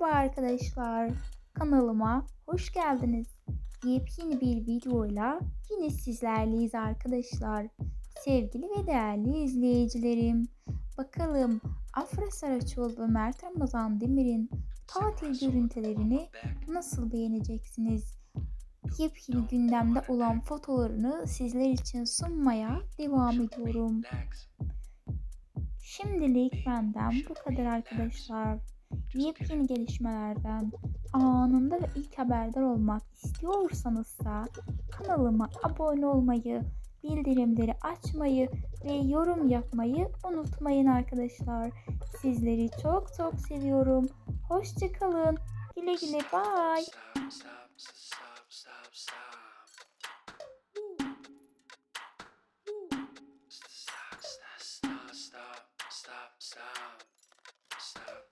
Merhaba arkadaşlar. Kanalıma hoş geldiniz. Yepyeni bir videoyla yine sizlerleyiz arkadaşlar. Sevgili ve değerli izleyicilerim. Bakalım Afra Saraçoğlu ve Mert Ramazan Demir'in tatil görüntülerini nasıl beğeneceksiniz? Yepyeni gündemde olan fotolarını sizler için sunmaya devam ediyorum. Şimdilik benden bu kadar arkadaşlar. Yepyeni gelişmelerden anında ve ilk haberdar olmak istiyorsanız da kanalıma abone olmayı, bildirimleri açmayı ve yorum yapmayı unutmayın arkadaşlar. Sizleri çok çok seviyorum. Hoşçakalın. Güle güle bye. Stop, stop. Stop,